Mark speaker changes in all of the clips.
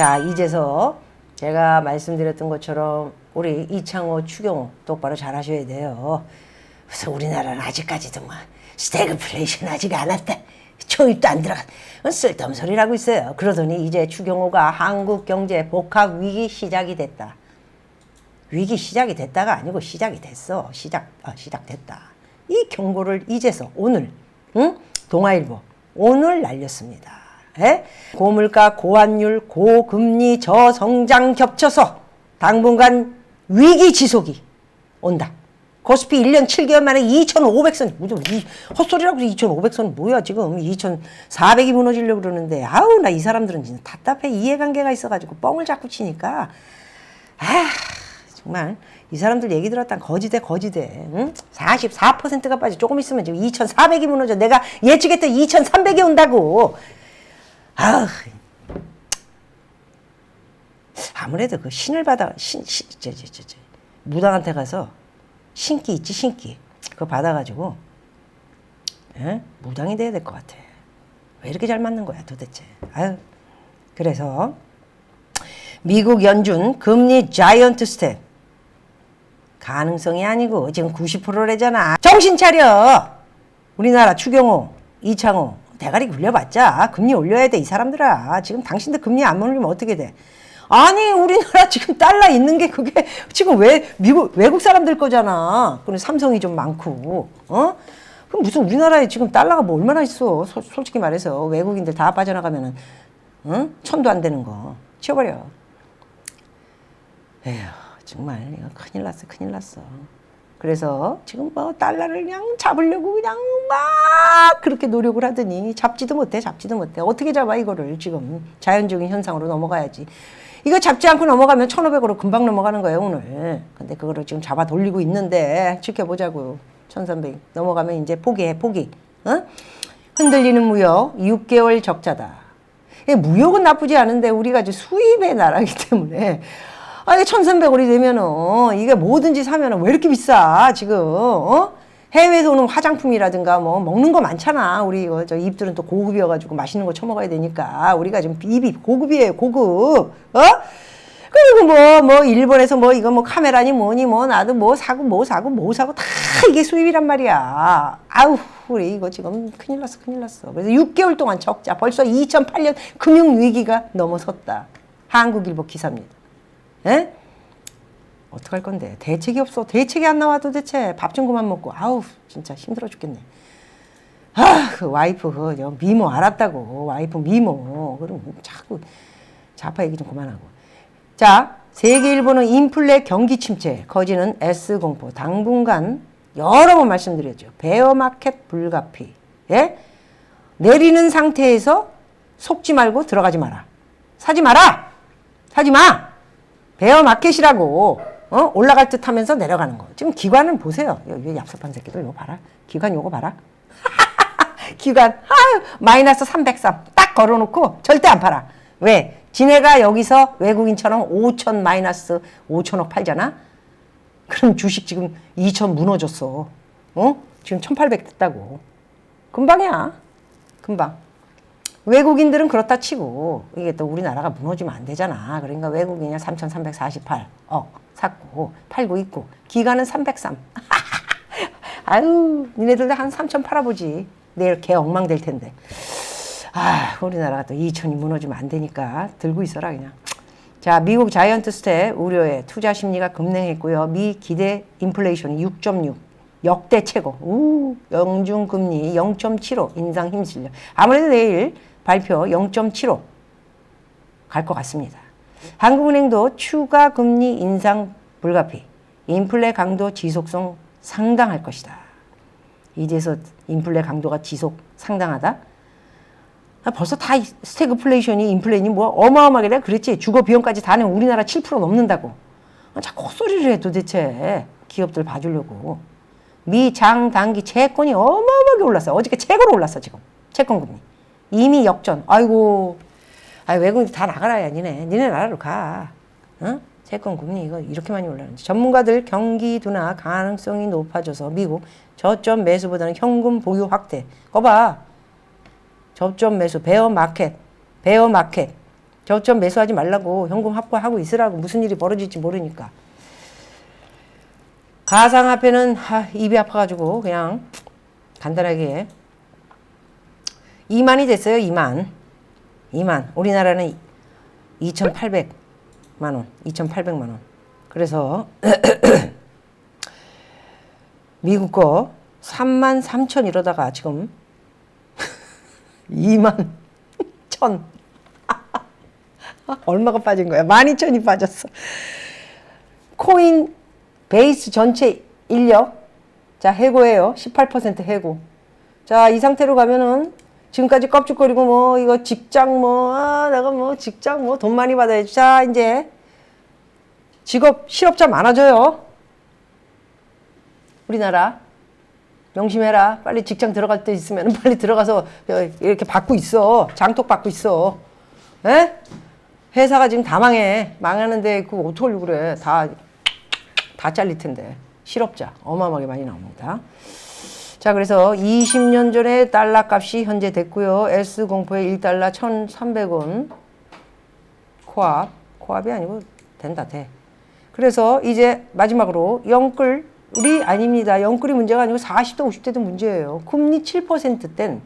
Speaker 1: 자, 이제서 제가 말씀드렸던 것처럼 우리 이창호, 추경호 똑바로 잘 하셔야 돼요. 그래서 우리나라는 아직까지도 뭐 스태그플레이션 아직 안 왔다. 초입도 안 들어가. 쓸데없는 소리라고 있어요. 그러더니 이제 추경호가 한국 경제 복합 위기 시작이 됐다. 위기 시작이 됐다가 아니고 시작이 됐어. 시작, 아, 시작됐다. 이 경고를 이제서 오늘, 응? 동아일보 오늘 날렸습니다. 에? 고물가, 고환율, 고금리, 저성장 겹쳐서 당분간 위기 지속이 온다. 코스피 1년 7개월 만에 2,500선, 무슨 이 헛소리라고 2,500선 뭐야 지금? 2,400이 무너지려고 그러는데. 아우 나 이 사람들은 진짜 답답해. 이해관계가 있어가지고 뻥을 자꾸 치니까. 아 정말 이 사람들 얘기 들었다 거지대 거지대. 응? 44%가 빠져. 조금 있으면 지금 2,400이 무너져. 내가 예측했던 2,300이 온다고 아 아무래도 그 신을 받아 신저 저 저 저, 무당한테 가서 신기 있지 신기. 그거 받아가지고 에? 무당이 돼야 될 것 같아. 왜 이렇게 잘 맞는 거야 도대체? 아유. 그래서 미국 연준 금리 자이언트 스텝. 가능성이 아니고 지금 90%래잖아. 정신 차려. 우리나라 추경호, 이창호 대가리 굴려봤자 금리 올려야 돼 이 사람들아. 지금 당신들 금리 안 올리면 어떻게 돼? 아니 우리나라 지금 달러 있는 게 그게 지금 왜 미국 외국 사람들 거잖아. 그래 삼성이 좀 많고 어? 그럼 무슨 우리나라에 지금 달러가 뭐 얼마나 있어? 소- 솔직히 말해서 외국인들 다 빠져나가면은 응? 천도 안 되는 거 치워버려. 에휴, 정말 이거 큰일 났어, 큰일 났어. 그래서 지금 뭐 달러를 그냥 잡으려고 그냥 막 그렇게 노력을 하더니 잡지도 못해, 잡지도 못해. 어떻게 잡아 이거를 지금 자연적인 현상으로 넘어가야지. 이거 잡지 않고 넘어가면 1,500으로 금방 넘어가는 거예요, 오늘. 근데 그거를 지금 잡아 돌리고 있는데 지켜보자고요. 1,300 넘어가면 이제 포기해, 포기. 어? 흔들리는 무역 6개월 적자다. 이 무역은 나쁘지 않은데 우리가 이제 수입의 나라이기 때문에 아, 이게 1,300원이 되면은 이게 뭐든지 사면은 왜 이렇게 비싸, 지금, 어? 해외에서 오는 화장품이라든가 뭐 먹는 거 많잖아. 우리 저 입들은 또 고급이어가지고 맛있는 거 처먹어야 되니까 우리가 지금 입이 고급이에요, 고급. 어? 그리고 뭐, 뭐, 일본에서 뭐, 이거 뭐, 카메라니 뭐니 뭐, 나도 뭐 사고, 뭐 사고, 뭐 사고, 다 이게 수입이란 말이야. 아우, 우리 이거 지금 큰일 났어, 큰일 났어. 그래서 6개월 동안 적자. 벌써 2008년 금융위기가 넘어섰다. 한국일보 기사입니다. 에? 어떡할 건데? 대책이 없어. 대책이 안 나와 도대체. 밥 좀 그만 먹고. 아우, 진짜 힘들어 죽겠네. 아, 그 와이프 그저 미모 알았다고. 와이프 미모. 그럼 자꾸 자파 얘기 좀 그만하고. 자, 세계일보는 인플레 경기 침체, 커지는 S 공포. 당분간 여러 번 말씀드렸죠. 베어마켓 불가피. 예? 내리는 상태에서 속지 말고 들어가지 마라. 사지 마라. 사지 마. 베어 마켓이라고 어? 올라갈 듯 하면서 내려가는 거. 지금 기관은 보세요. 여기 얍삽한 새끼들 이거 봐라. 기관 요거 봐라. 기관 아유, 마이너스 303. 딱 걸어놓고 절대 안 팔아. 왜? 지네가 여기서 외국인처럼 5천 마이너스 5천억 팔잖아. 그럼 주식 지금 2천 무너졌어. 어? 지금 1,800 됐다고. 금방이야. 금방. 외국인들은 그렇다 치고 이게 또 우리나라가 무너지면 안 되잖아. 그러니까 외국인이 3,348억 샀고 팔고 있고 기간은 303. 아유, 니네들도 한 3천 팔아보지. 내일 개 엉망 될 텐데. 아, 우리나라가 또 2천이 무너지면 안 되니까 들고 있어라 그냥. 자, 미국 자이언트 스텝 우려에 투자 심리가 급냉했고요. 미 기대 인플레이션이 6.6. 역대 최고. 우, 영중 금리 0.75 인상 힘실려. 아무래도 내일 발표 0.75 갈 것 같습니다. 한국은행도 추가 금리 인상 불가피. 인플레 강도 지속성 상당할 것이다. 이제서 인플레 강도가 지속 상당하다. 아, 벌써 다 이- 스태그플레이션이 인플레이니 뭐 어마어마하게 내가 그랬지 주거 비용까지 다 내면 우리나라 7% 넘는다고 아, 자꾸 헛소리를 해 도대체 기업들 봐주려고 미 장 단기 채권이 어마어마하게 올랐어 어저께 최고로 올랐어 지금 채권 금리 이미 역전. 아이고. 아 외국인 다 나가라 야 니네. 니네 나라로 가. 어? 채권 금리 이거 이렇게 많이 올랐는지 전문가들 경기 둔화 가능성이 높아져서 미국 저점 매수보다는 현금 보유 확대. 거봐. 접점 매수, 베어 마켓, 베어 마켓. 저점 매수하지 말라고 현금 확보하고 있으라고 무슨 일이 벌어질지 모르니까. 가상화폐는 하, 입이 아파가지고 그냥 간단하게 2만이 됐어요. 2만. 2만. 우리나라는 2,800만 원. 2,800만 원. 그래서 미국 거 3만 3천 이러다가 지금 2만 천. 얼마가 빠진 거야? 12,000이 빠졌어. 코인 베이스 전체 인력. 자, 해고예요. 18% 해고. 자, 이 상태로 가면은 지금까지 껍죽거리고 뭐 이거 직장 뭐 아, 내가 뭐 직장 뭐 돈 많이 받아야지. 자, 이제 직업 실업자 많아져요. 우리나라 명심해라. 빨리 직장 들어갈 때 있으면 빨리 들어가서 이렇게 받고 있어. 장독 받고 있어. 에? 회사가 지금 다 망해. 망하는데 그거 어떡하려고 그래. 다, 다 잘릴 텐데. 실업자 어마어마하게 많이 나옵니다. 자, 그래서 20년 전에 달러 값이 현재 됐고요. S 공포의 1달러 1,300원. 코앞. 코앞이 아니고 된다, 돼. 그래서 이제 마지막으로 영끌이 아닙니다. 영끌이 문제가 아니고 40대, 50대도 문제예요. 금리 7%땐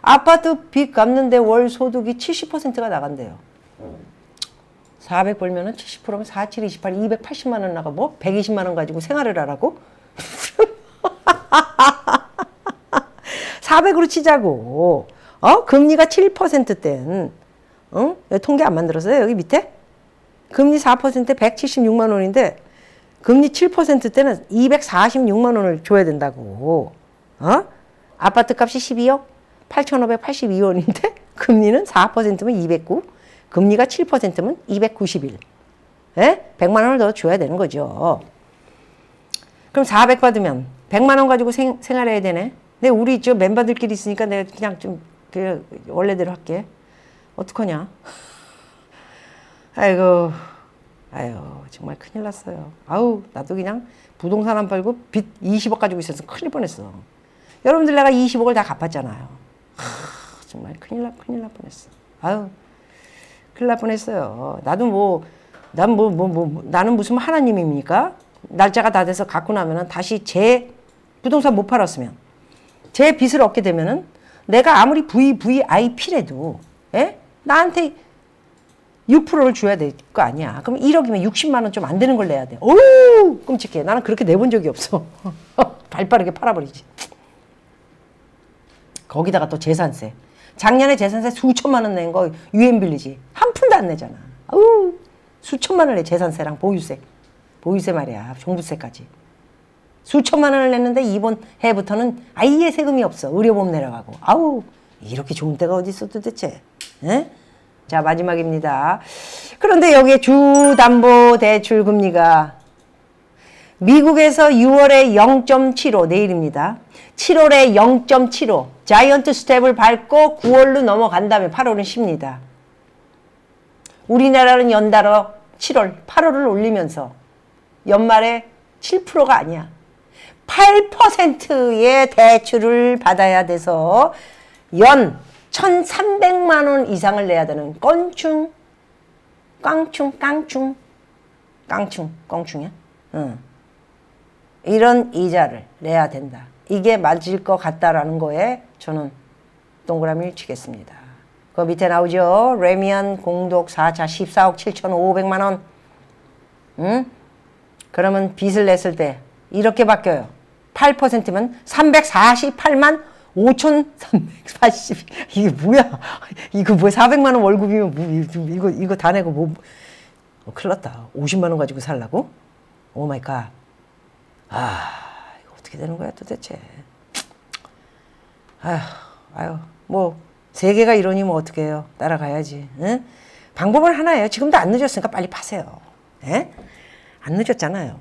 Speaker 1: 아파트 빚 갚는데 월 소득이 70%가 나간대요. 400 벌면은 70%면 4, 7, 28, 280만 원 나가 뭐 120만 원 가지고 생활을 하라고? 400으로 치자고. 어? 금리가 7%땐 어? 여기 통계 안 만들었어요? 여기 밑에? 금리 4%에 176만 원인데 금리 7% 때는 246만 원을 줘야 된다고. 어? 아파트 값이 12억 8,582원인데 금리는 4%면 209, 금리가 7%면 291. 예? 100만 원을 더 줘야 되는 거죠. 그럼 400 받으면 100만 원 가지고 생, 생활해야 되네. 근데 우리 저 멤버들끼리 있으니까 내가 그냥 좀 그냥 원래대로 할게. 어떡하냐? 아이고, 아유 정말 큰일 났어요. 아우 나도 그냥 부동산 안 팔고 빚 20억 가지고 있어서 큰일 뻔했어. 여러분들 내가 20억을 다 갚았잖아요. 하, 정말 큰일 나 큰일 날 뻔했어. 아유 큰일 날 뻔했어요. 나도 뭐 난 뭐 뭐뭐 나는 무슨 하나님입니까? 날짜가 다 돼서 갖고 나면은 다시 제 부동산 못 팔았으면 제 빚을 얻게 되면은 내가 아무리 VVIP래도 예? 나한테 6%를 줘야 될 거 아니야. 그럼 1억이면 60만 원 좀 안 되는 걸 내야 돼. 오, 끔찍해. 나는 그렇게 내본 적이 없어. 발 빠르게 팔아버리지. 거기다가 또 재산세. 작년에 재산세 수천만 원 낸 거 유엔 빌리지. 한 푼도 안 내잖아. 아우, 수천만 원의 재산세랑 보유세. 보유세 말이야. 종부세까지. 수천만 원을 냈는데 이번 해부터는 아예 세금이 없어. 의료보험 내려가고. 아우, 이렇게 좋은 데가 어디 있어 도대체. 에? 자, 마지막입니다. 그런데 여기에 주담보대출 금리가 미국에서 6월에 0.75 내일입니다. 7월에 0.75 자이언트 스텝을 밟고 9월로 넘어간 다음에 8월은 쉽니다. 우리나라는 연달아 7월, 8월을 올리면서 연말에 7%가 아니야. 8%의 대출을 받아야 돼서 연 1,300만 원 이상을 내야 되는 건충, 깡충, 깡충, 깡충, 꽁충이야? 응. 이런 이자를 내야 된다. 이게 맞을 것 같다라는 거에 저는 동그라미를 치겠습니다. 그 밑에 나오죠. 레미안 공독 4차 14억 7,500만 원. 응? 그러면 빚을 냈을 때 이렇게 바뀌어요. 8%면 348만 5,380 이게 뭐야? 이거 뭐 400만 원 월급이면 뭐 이거 이거 다 내고 뭐 어, 큰일 났다. 50만 원 가지고 살라고? 오 마이 갓. 아, 이거 어떻게 되는 거야 도대체? 아휴, 아유, 뭐 세계가 이러니 뭐 어떻게 해요? 따라가야지. 응? 방법은 하나예요. 지금도 안 늦었으니까 빨리 파세요. 예? 안 늦었잖아요.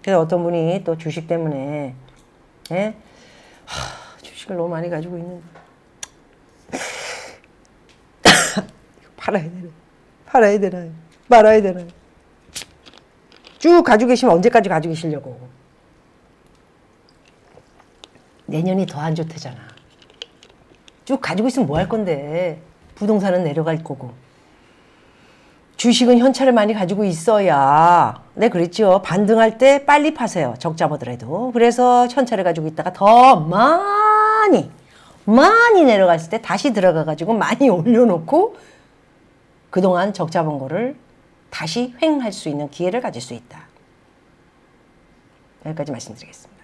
Speaker 1: 그래서 어떤 분이 또 주식 때문에 예? 하, 주식을 너무 많이 가지고 있는데 팔아야 되나? 팔아야 되나요? 말아야 되나요? 쭉 가지고 계시면 언제까지 가지고 계시려고? 내년이 더 안 좋대잖아. 쭉 가지고 있으면 뭐 할 건데? 부동산은 내려갈 거고. 주식은 현찰을 많이 가지고 있어야. 네 그랬죠. 반등할 때 빨리 파세요. 적자 보더라도. 그래서 현찰을 가지고 있다가 더 많이 많이 내려갔을 때 다시 들어가 가지고 많이 올려놓고 그동안 적자 본 거를 다시 횡할 수 있는 기회를 가질 수 있다. 여기까지 말씀드리겠습니다.